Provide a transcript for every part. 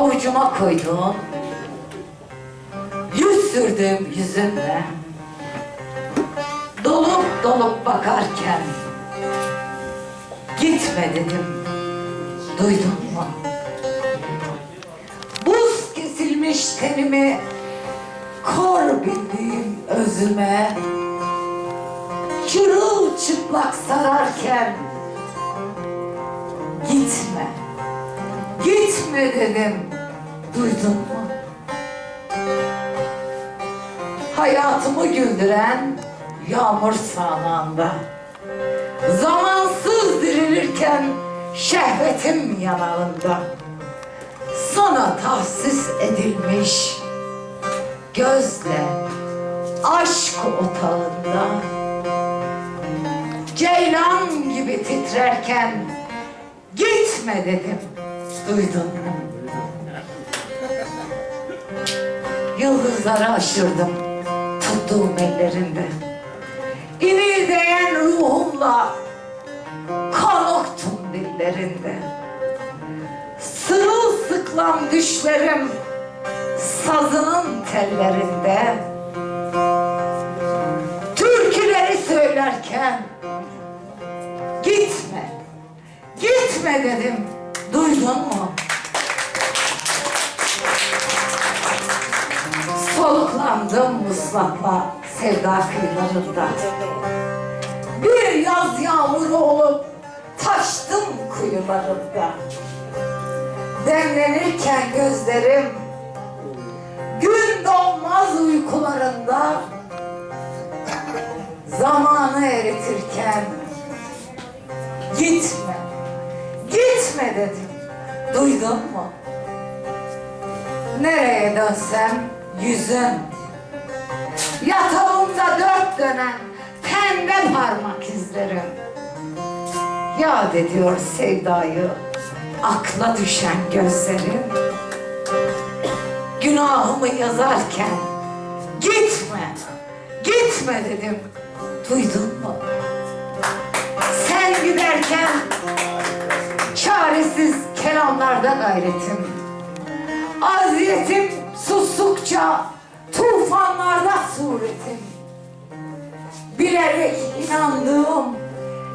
avucuma koydun. Yüz sürdüm yüzünle. Dolup dolup bakarken gitme dedim. Duydun mu? Buz kesilmiş tenimi kor bildiğim özüme çırılçıplak sararken dedim. Duydun mu? Hayatımı güldüren yağmur sağanağında Zamansız dirilirken şehvetim yanağında Sana tahsis edilmiş gözle aşk otağında Ceylan gibi titrerken gitme dedim duydun mu? Yıldızları aşırdım tuttuğum ellerinde. İnildeyen ruhumla konuktum dillerinde. Sırılsıklam düşlerim sazının tellerinde. Türküleri söylerken Gitme, gitme dedim Duydun mu? Soluklandım muslakla sevda kıyılarında. Bir yaz yağmuru olup taştım kuyularında. Demlenirken gözlerim Gün doğmaz uykularında. Zamanı eritirken Gitme, dedim. Duydun mu? Nereye dönsem yüzün Yatağımda dört dönen pembe parmak izlerim. Yad ediyor sevdayı akla düşen gözlerim. Günahımı yazarken gitme, gitme dedim. Duydun mu? Sen giderken çaresiz kelamlarda gayretim. Aziyetim sustukça tufanlarda suretim. Bilerek inandığım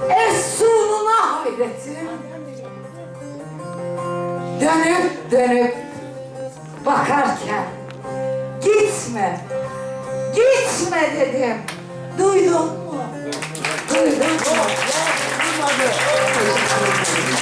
efsununa hayretim. Dönüp dönüp bakarken Gitme, gitme dedim. Duydun mu? Duydun mu?